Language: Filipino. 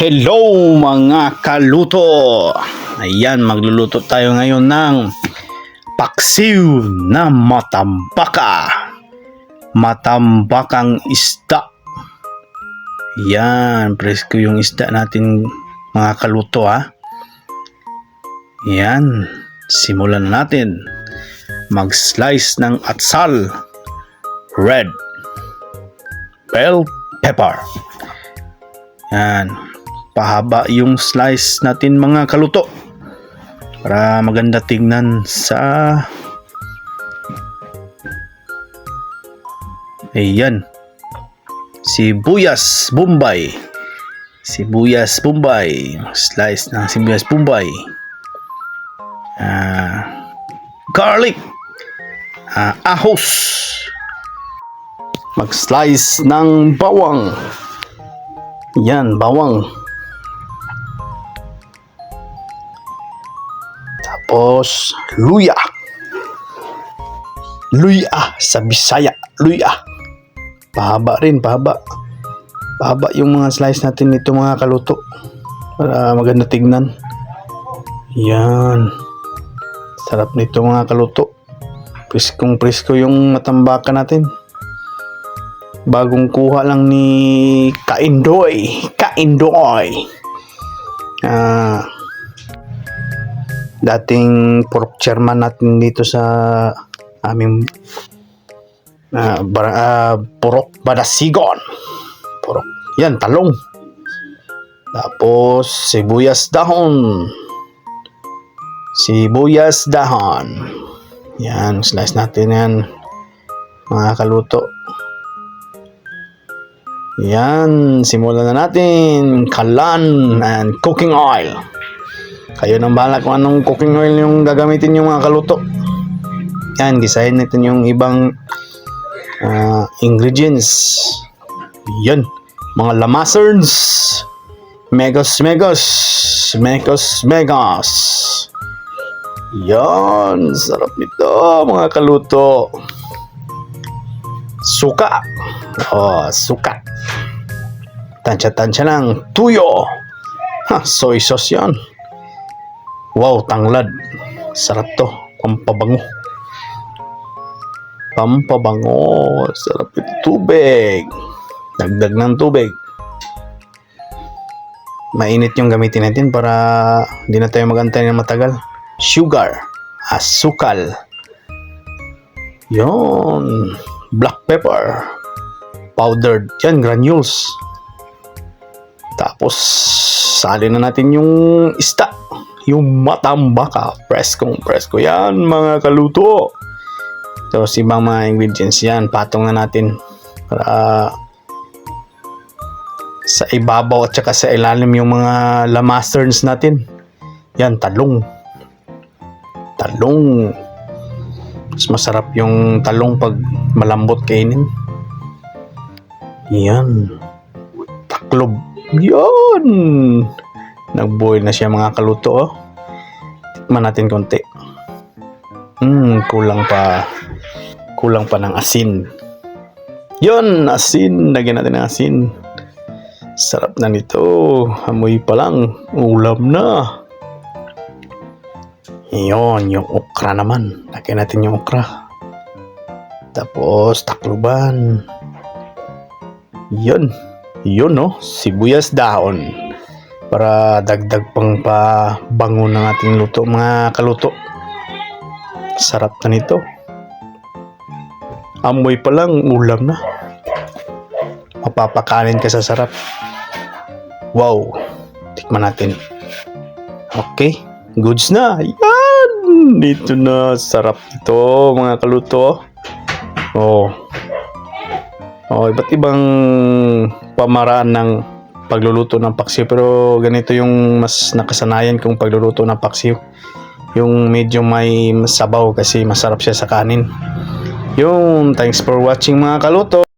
Hello mga kaluto! Ayan, magluluto tayo ngayon ng paksiw na matambaka. Matambakang isda. Yan, presko yung isda natin mga kaluto ha. Yan, simulan na natin. Mag-slice ng atsal. Red. Bell pepper. Yan. Pahaba yung slice natin mga kaluto. Para maganda tingnan sa Ayan. Sibuyas Bombay. Sibuyas Bombay. Slice ng sibuyas Bombay. Ah, garlic. Ah, ahos. Mag-slice ng bawang. Yan, bawang. Tapos, luya. Luya sa Bisaya. Luya. Pahaba rin, pahaba. Pahaba yung mga slice natin nito mga kaluto. Para maganda tignan. Yan. Sarap nito mga kaluto. Priskong prisko yung matambaka natin. Bagong kuha lang ni Kaindoy. Kaindoy. Ah, dating pork chairman natin dito sa aming ah, bar- ah, Purok Badasigon. Purok. Yan, talong. Tapos, sibuyas dahon. Sibuyas dahon. Yan, slice natin yan. Mga kaluto. Yan, simulan na natin. Kalan and cooking oil. Kayo nang bahala kung anong cooking oil yung gagamitin yung mga kaluto. Yan, gisahin natin yung ibang ah, ingredients. Yan, mga lamaserns. Megos, megos. Megos, megos. Yan, sarap nito mga kaluto. Suka. Oh, suka. Tansya-tansya lang. Tuyo. Ha, soy sauce yan. Wow, tanglad. Sarap to. Pampabango. Pampabango. Sarap ito. Tubig. Dagdag ng tubig. Mainit yung gamitin natin para hindi na tayo magantay ng matagal. Sugar. Asukal. Yon. Black pepper. Powdered. Yan, granules. Tapos, salin na natin yung isda. Yung matambaka. Preskong presko. Yan, mga kaluto. Tapos, ibang mga ingredients yan. Patong na natin. Para sa ibabaw at saka sa ilalim yung mga lamasterns natin. Yan, talong. Talong. Mas masarap yung talong pag malambot kainin. Yan. Taklob. Yan. Nag-boil na siya mga kaluto. Oh. Tikman natin konti. Hmm, kulang pa. Kulang pa ng asin. Yon, asin. Lagyan natin ng asin. Sarap na nito. Amoy pa lang. Ulam na. Yon, yung okra naman. Lagyan natin yung okra. Tapos, takluban. Yun. Yun, no? Sibuyas dahon. Para dagdag pang pa bango ng ating luto, mga kaluto. Sarap na nito. Amoy pa lang, ulam na. Mapapakanin ka sa sarap. Wow. Tikman natin. Okay. Goods na. Yan. Dito na. Sarap ito, mga kaluto. Oh. Oh, iba't ibang pamaraan ng pagluluto ng paksiw pero ganito yung mas nakasanayan kong pagluluto ng paksiw. Yung medyo may sabaw kasi masarap siya sa kanin. Yung thanks for watching mga kaluto.